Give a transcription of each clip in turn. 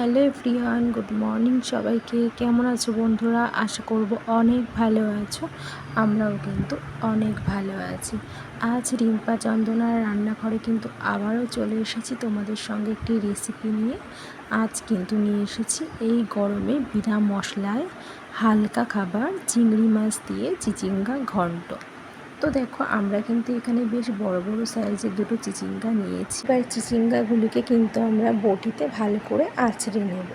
Hello everyone, good morning সবাইকে। কেমন আছো বন্ধুরা? আশা করব অনেক ভালো আছো। আমরাও কিন্তু অনেক ভালো আছি। আজ রিম্পা চন্দনার রান্নাঘরে কিন্তু আবারও চলে এসেছি তোমাদের সঙ্গে একটি রেসিপি নিয়ে। আজ কিন্তু নিয়ে এসেছি এই গরমে বিনা মশলায় হালকা খাবার, চিংড়ি মাছ দিয়ে চিচিঙ্গা ঘন্ট। তো দেখো, আমরা কিন্তু এখানে বেশ বড় বড় সাইজের দুটো চিচিঙ্গা নিয়েছি। এবার চিচিঙ্গাগুলিকে কিন্তু আমরা বটিতে ভালো করে আঁচড়ে নেব।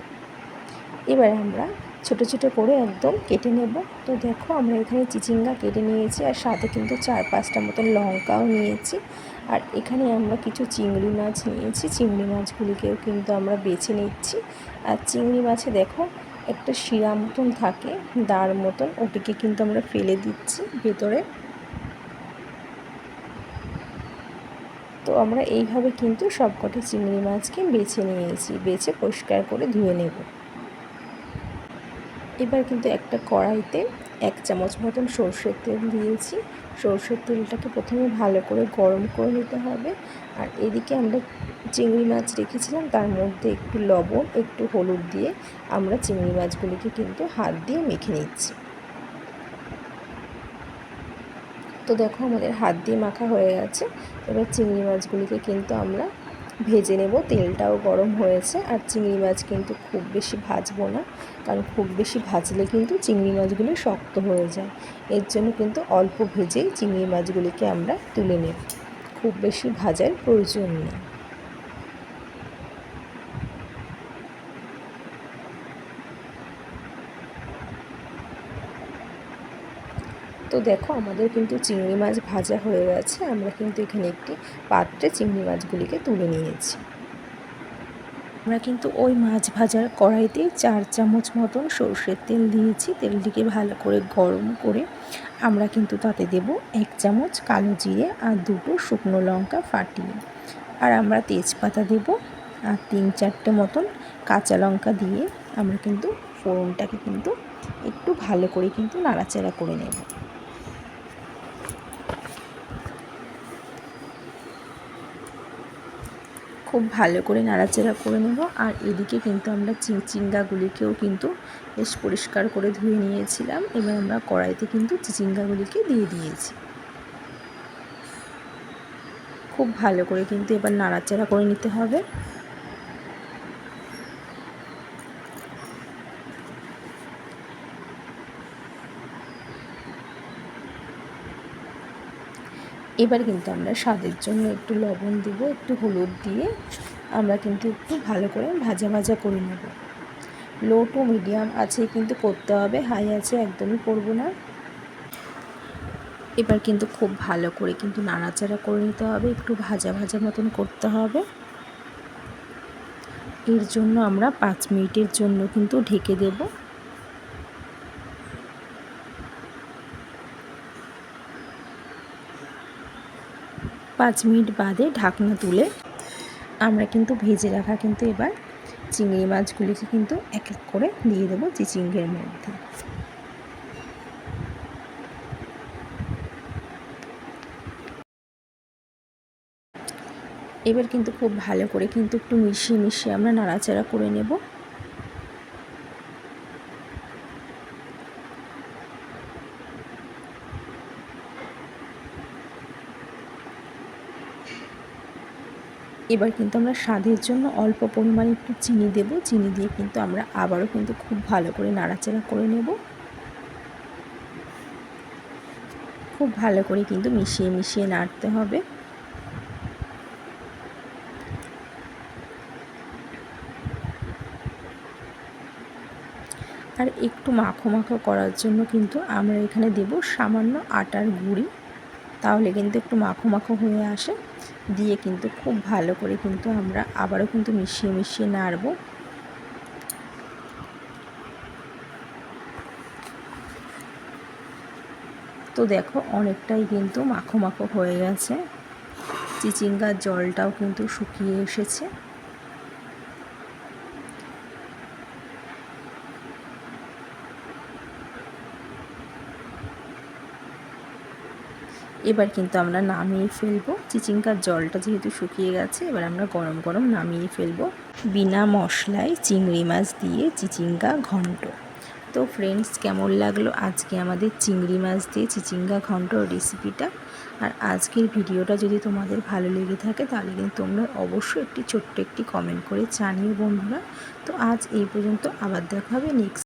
এবার আমরা ছোট ছোট করে একদম কেটে নেব। তো দেখো, আমরা এখানে চিচিঙ্গা কেটে নিয়েছি আর সাথে কিন্তু চার, পাঁচটা মতন লঙ্কাও নিয়েছি। আর এখানে আমরা কিছু চিংড়ি মাছ নিয়েছি। চিংড়ি মাছগুলিকেও কিন্তু আমরা বেছে নিচ্ছি। আর চিংড়ি মাছে দেখো, একটা শিরা মতন থাকে, দাঁড় মতন, ওটিকে কিন্তু আমরা ফেলে দিচ্ছি ভেতরে। তো আমরা এইভাবে কিন্তু সবকটা চিংড়ি মাছকে বেছে নিয়েছি, বেছে পরিষ্কার করে ধুয়ে নেব। এবার কিন্তু একটা কড়াইতে এক চামচ মতন সর্ষের তেল দিয়েছি। সর্ষের তেলটাকে প্রথমে ভালো করে গরম করে নিতে হবে। আর এদিকে আমরা চিংড়ি মাছ রেখেছিলাম, তার মধ্যে একটু লবণ, একটু হলুদ দিয়ে আমরা চিংড়ি মাছগুলিকে কিন্তু হাত দিয়ে মেখে নিচ্ছি। তো দেখো আমাদের হাত দিয়ে মাখা হয়ে গেছে। এবার চিংড়ি মাছগুলিকে কিন্তু আমরা ভেজে নেব। তেলটাও গরম হয়েছে আর চিংড়ি মাছ কিন্তু খুব বেশি ভাজবো না, কারণ খুব বেশি ভাজলে কিন্তু চিংড়ি মাছগুলি শক্ত হয়ে যায়। এর জন্য কিন্তু অল্প ভেজেই চিংড়ি মাছগুলিকে আমরা তুলে নেব। খুব বেশি ভাজার প্রয়োজন নেই। তো দেখো, আমাদের কিন্তু চিংড়ি মাছ ভাজা হয়ে গেছে। আমরা কিন্তু এখানে একটি পাত্রে চিংড়ি মাছগুলিকে তুলে নিয়েছি। আমরা কিন্তু ওই মাছ ভাজার কড়াইতে চার চামচ মতন সর্ষের তেল দিয়েছি। তেলটিকে ভালো করে গরম করে আমরা কিন্তু তাতে দেব এক চামচ কালো জিরে আর দুটো শুকনো লঙ্কা ফাটিয়ে। আর আমরা তেজপাতা দেব আর তিন চারটে মতন কাঁচা লঙ্কা দিয়ে আমরা কিন্তু ফোড়নটাকে কিন্তু একটু ভালো করে কিন্তু নাড়াচাড়া করে নেব। খুব ভালো করে নাড়াচাড়া করে নেব। আর এদিকে কিন্তু আমরা চিচিঙ্গাগুলিকেও কিন্তু বেশ পরিষ্কার করে ধুয়ে নিয়েছিলাম। এবার আমরা কড়াইতে কিন্তু চিচিঙ্গাগুলিকে দিয়ে দিয়েছি। খুব ভালো করে কিন্তু এবার নাড়াচাড়া করে নিতে হবে। এবার কিন্তু আমরা স্বাদের জন্য একটু লবণ দিব, একটু হলুদ দিয়ে আমরা কিন্তু একটু ভালো করে ভাজা ভাজা করে নেব। লো টু মিডিয়াম আছে কিন্তু করতে হবে হাই আছে একদমই করব না। এবার কিন্তু খুব ভালো করে কিন্তু নাড়াচাড়া করে নিতে হবে, একটু ভাজা ভাজা মতন করতে হবে। এর জন্য আমরা পাঁচ মিনিটের জন্য কিন্তু ঢেকে দেবো। পাঁচ মিনিট বাদে ঢাকনা তুলে আমরা কিন্তু ভেজে রাখা কিন্তু এবার চিংড়ি মাছগুলিকে কিন্তু এক এক করে দিয়ে দেবো চিচিঙ্গের মধ্যে। এবার কিন্তু খুব ভালো করে কিন্তু একটু মিশিয়ে মিশিয়ে আমরা নাড়াচাড়া করে নেব। এবার কিন্তু আমরা স্বাদের জন্য অল্প পরিমাণে একটু চিনি দেব। চিনি দিয়ে কিন্তু আমরা আবারও কিন্তু খুব ভালো করে নাড়াচাড়া করে নেব। খুব ভালো করে কিন্তু মিশিয়ে মিশিয়ে নাড়তে হবে। আর একটু মাখো মাখো করার জন্য কিন্তু আমরা এখানে দেব সামান্য আটার গুঁড়ি। তাহলে কিন্তু একটু মাখো মাখো হয়ে আসে। দিয়ে কিন্তু খুব ভালো করে কিন্তু আমরা আবারও কিন্তু মিশিয়ে মিশিয়ে নাড়ব। তো দেখো অনেকটাই কিন্তু মাখো মাখো হয়ে গেছে। চিচিঙ্গার জলটাও কিন্তু শুকিয়ে এসেছে। এবার কিন্তু আমরা নামিয়ে ফেলব। চিচিঙ্গার জলটা যেহেতু শুকিয়ে গেছে, এবার আমরা গরম গরম নামিয়ে ফেলব। বিনা মশলায় চিংড়ি মাছ দিয়ে চিচিঙ্গা ঘন্ট। তো ফ্রেন্ডস কেমন লাগল আজকে আমাদের চিংড়ি মাছ দিয়ে চিচিঙ্গা ঘন্ট রেসিপিটা আর আজকের ভিডিওটা যদি তোমাদের ভালো লেগে থাকে, তাহলে কিন্তু তোমরা অবশ্যই একটি ছোট্ট একটি কমেন্ট করে জানিও বন্ধুরা। তো আজ এই পর্যন্ত আবার দেখা হবে নেক্সট